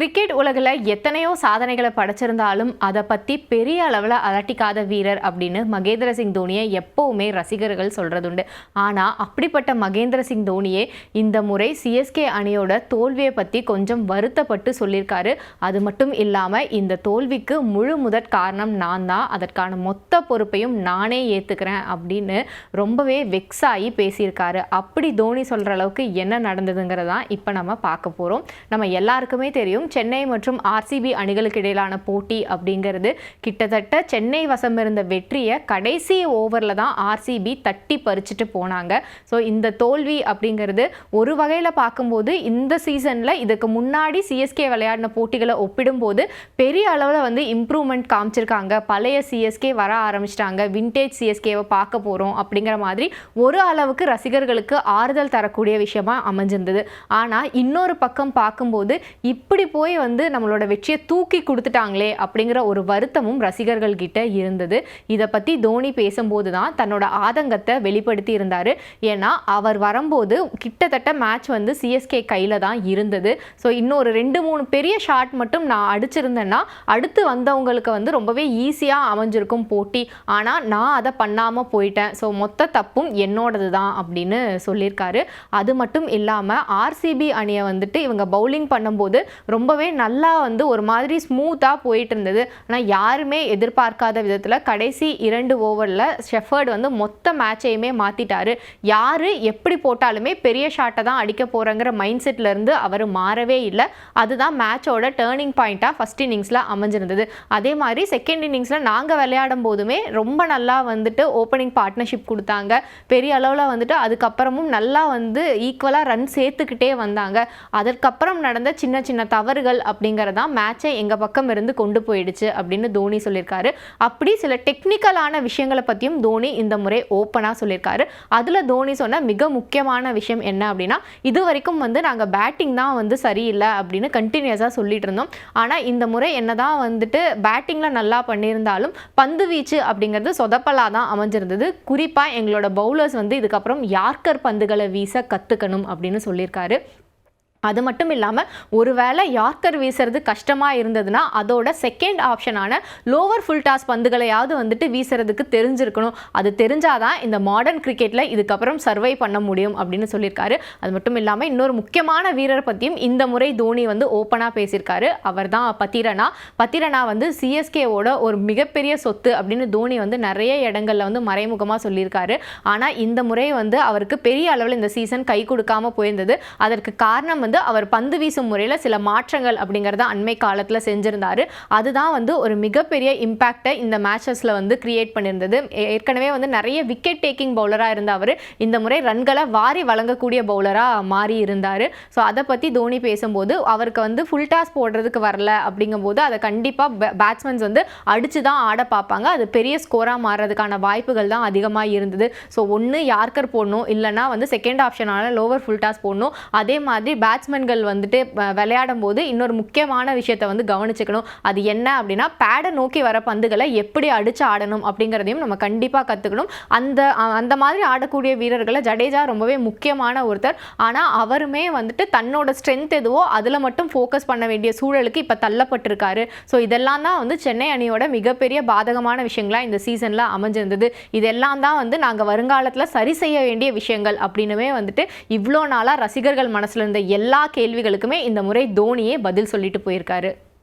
Cricket உலகில் எத்தனையோ சாதனைகளை படைச்சிருந்தாலும் அதை பற்றி பெரிய அளவில் அலட்டிக்காத வீரர் அப்படின்னு மகேந்திர சிங் தோனியை எப்போவுமே ரசிகர்கள் சொல்கிறதுண்டு ஆனால் அப்படிப்பட்ட மகேந்திர சிங் தோனியே இந்த முறை சிஎஸ்கே அணியோட தோல்வியை பற்றி கொஞ்சம் வருத்தப்பட்டு சொல்லியிருக்காரு. அது மட்டும் இல்லாமல் இந்த தோல்விக்கு முழு முதற் காரணம் நான் தான். அதற்கான மொத்த பொறுப்பையும் நானே ஏற்றுக்கிறேன் அப்படின்னு ரொம்பவே வெக்ஸ் ஆகி பேசியிருக்காரு. அப்படி தோனி சொல்கிற அளவுக்கு என்ன நடந்ததுங்கிறதான் இப்போ நம்ம பார்க்க போகிறோம் நம்ம எல்லாருக்குமே தெரியும் சென்னை மற்றும் ஆர்சிபி அணிகளுக்கு இடையிலான போட்டி அப்படிங்கிறது கிட்டத்தட்ட சென்னை வசம் இருந்த வெற்றியை கடைசி ஓவரில் தான் ஆர்சிபி தட்டி பறிச்சுட்டு போனாங்க. ஸோ இந்த தோல்வி அப்படிங்கிறது ஒரு வகையில் பார்க்கும்போது இந்த சீசனில் இதுக்கு முன்னாடி சிஎஸ்கே விளையாடின போட்டிகளை ஒப்பிடும்போது பெரிய அளவில் வந்து இம்ப்ரூவ்மெண்ட் காமிச்சிருக்காங்க. பழைய சிஎஸ்கே வர ஆரம்பிச்சிட்டாங்க. வின்டேஜ் சிஎஸ்கேவை பார்க்க போகிறோம் அப்படிங்கிற மாதிரி ஒரு அளவுக்கு ரசிகர்களுக்கு ஆறுதல் தரக்கூடிய விஷயமா அமைஞ்சிருந்தது. ஆனால் இன்னொரு பக்கம் பார்க்கும்போது இப்படி போய் வந்து நம்மளோட வெற்றியை தூக்கி கொடுத்துட்டாங்களே அப்படிங்கிற ஒரு வருத்தமும் ரசிகர்கள் கிட்ட இருந்தது. இதை பற்றி தோனி பேசும்போது தான் தன்னோட ஆதங்கத்தை வெளிப்படுத்தி இருந்தார். ஏன்னா அவர் வரும்போது கிட்டத்தட்ட மேட்ச் வந்து சிஎஸ்கே கையில் தான் இருந்தது. ஸோ இன்னொரு ரெண்டு மூணு பெரிய ஷாட் மட்டும் நான் அடிச்சிருந்தேன்னா அடுத்து வந்தவங்களுக்கு வந்து ரொம்பவே ஈஸியாக அமைஞ்சிருக்கும் போட்டி. ஆனால் நான் அதை பண்ணாமல் போயிட்டேன். ஸோ மொத்த தப்பும் என்னோடது தான் அப்படின்னு சொல்லியிருக்காரு. அது மட்டும் இல்லாமல் ஆர்சிபி அணியை வந்துட்டு இவங்க பவுலிங் பண்ணும்போது ரொம்ப ரொம்பவே நல்லா வந்து ஒரு மாதிரி ஸ்மூத்தாக போயிட்டு இருந்தது ஆனால் யாருமே எதிர்பார்க்காத விதத்தில் கடைசி இரண்டு ஓவரில் ஷெஃபர்ட் வந்து மொத்த மேட்சையுமே மாற்றிட்டார் யார் எப்படி போட்டாலுமே பெரிய ஷாட்டை தான் அடிக்க போகிறங்கிற மைண்ட் செட்லேருந்து அவர் மாறவே இல்லை. அதுதான் மேட்சோட டேர்னிங் பாயிண்ட்டாக ஃபஸ்ட் இன்னிங்ஸில் அமைஞ்சிருந்தது. அதே மாதிரி செகண்ட் இன்னிங்ஸில் நாங்கள் விளையாடும் போதுமே ரொம்ப நல்லா வந்துட்டு ஓப்பனிங் பார்ட்னர்ஷிப் கொடுத்தாங்க. பெரிய அளவில் வந்துட்டு அதுக்கப்புறமும் நல்லா வந்து ஈக்குவலாக ரன் சேர்த்துக்கிட்டே வந்தாங்க. அதற்கப்புறம் நடந்த சின்ன சின்ன தவறு தவறுகள் அப்படிங்கிறதான் மேட்சை எங்கள் பக்கம் இருந்து கொண்டு போயிடுச்சு அப்படின்னு தோனி சொல்லியிருக்காரு. அப்படி சில டெக்னிக்கலான விஷயங்களை பற்றியும் தோனி இந்த முறை ஓப்பனாக சொல்லியிருக்காரு. அதில் தோனி சொன்ன மிக முக்கியமான விஷயம் என்ன அப்படின்னா இது வரைக்கும் வந்து நாங்கள் பேட்டிங் தான் வந்து சரியில்லை அப்படின்னு கண்டினியூஸாக சொல்லிட்டு இருந்தோம். ஆனால் இந்த முறை என்னதான் வந்துட்டு பேட்டிங்கில் நல்லா பண்ணியிருந்தாலும் பந்து வீச்சு அப்படிங்கிறது சொதப்பலாக தான் அமைஞ்சிருந்தது. குறிப்பாக எங்களோட பவுலர்ஸ் வந்து இதுக்கப்புறம் யார்கர் பந்துகளை வீச கற்றுக்கணும் அப்படின்னு சொல்லியிருக்காரு. அது மட்டும் இல்லாமல் ஒருவேளை யார்க்கர் வீசுறது கஷ்டமாக இருந்ததுன்னா அதோட செகண்ட் ஆப்ஷனான லோவர் ஃபுல் டாஸ் பந்துகளையாவது வந்துட்டு வீசுறதுக்கு தெரிஞ்சிருக்கணும். அது தெரிஞ்சாதான் இந்த மாடர்ன் கிரிக்கெட்டில் இதுக்கப்புறம் சர்வை பண்ண முடியும் அப்படின்னு சொல்லியிருக்காரு. அது மட்டும் இல்லாமல் இன்னொரு முக்கியமான வீரர் பற்றியும் இந்த முறை தோனி வந்து ஓப்பனாக பேசியிருக்காரு. அவர் தான் பத்திரனா. பத்திரனா வந்து சிஎஸ்கேவோட ஒரு மிகப்பெரிய சொத்து அப்படின்னு தோனி வந்து நிறைய இடங்களில் வந்து மறைமுகமாக சொல்லியிருக்காரு. ஆனால் இந்த முறை வந்து அவருக்கு பெரிய அளவில் இந்த சீசன் கை கொடுக்காம போயிருந்தது. அதற்கு காரணம் வந்து வந்து அவர் பந்து வீசும் முறையில் சில மாற்றங்கள் அப்படிங்கிறத அண்மை காலத்தில் செஞ்சுருந்தார். அதுதான் வந்து ஒரு மிகப்பெரிய இம்பேக்டை இந்த மேட்சஸில் வந்து கிரியேட் பண்ணியிருந்தது. ஏற்கனவே வந்து நிறைய விக்கெட் டேக்கிங் பவுலராக இருந்த அவர் இந்த முறை ரன்களை வாரி வழங்கக்கூடிய பவுலராக மாறி இருந்தார். ஸோ அதை பற்றி தோனி பேசும்போது அவருக்கு வந்து ஃபுல் டாஸ் போடுறதுக்கு வரல அப்படிங்கும்போது அதை கண்டிப்பாக பேட்ஸ்மேன்ஸ் வந்து அடித்து தான் ஆட பார்ப்பாங்க. அது பெரிய ஸ்கோராக மாறுறதுக்கான வாய்ப்புகள் தான் அதிகமாக இருந்தது. ஸோ ஒன்று யார்கர் போடணும் இல்லைனா வந்து செகண்ட் ஆப்ஷனான லோவர் ஃபுல் டாஸ் போடணும். அதே மாதிரி பேட்ஸ்மேன்கள் வந்துட்டு விளையாடும் போது இன்னொரு முக்கியமான விஷயத்தை வந்து கவனிச்சுக்கணும். அது என்ன அப்படின்னா பேடை நோக்கி வர பந்துகளை எப்படி அடித்து ஆடணும் அப்படிங்கிறதையும் நம்ம கண்டிப்பாக கற்றுக்கணும் அந்த அந்த மாதிரி ஆடக்கூடிய வீரர்களை ஜடேஜா ரொம்பவே முக்கியமான ஒருத்தர். ஆனால் அவருமே வந்துட்டு தன்னோட ஸ்ட்ரென்த் எதுவோ அதில் மட்டும் ஃபோக்கஸ் பண்ண வேண்டிய சூழலுக்கு இப்போ தள்ளப்பட்டிருக்காரு. ஸோ இதெல்லாம் தான் வந்து சென்னை அணியோட மிகப்பெரிய பாதகமான விஷயங்களாக இந்த சீசனில் அமைஞ்சிருந்தது. இதெல்லாம் தான் வந்து நாங்கள் வருங்காலத்தில் சரி செய்ய வேண்டிய விஷயங்கள் அப்படின்னுமே வந்துட்டு இவ்வளோ நாளாக ரசிகர்கள் மனசில் இருந்த எல்லா எல்லா கேள்விகளுக்குமே இந்த முறை தோனியே பதில் சொல்லிட்டு போயிருக்காரு.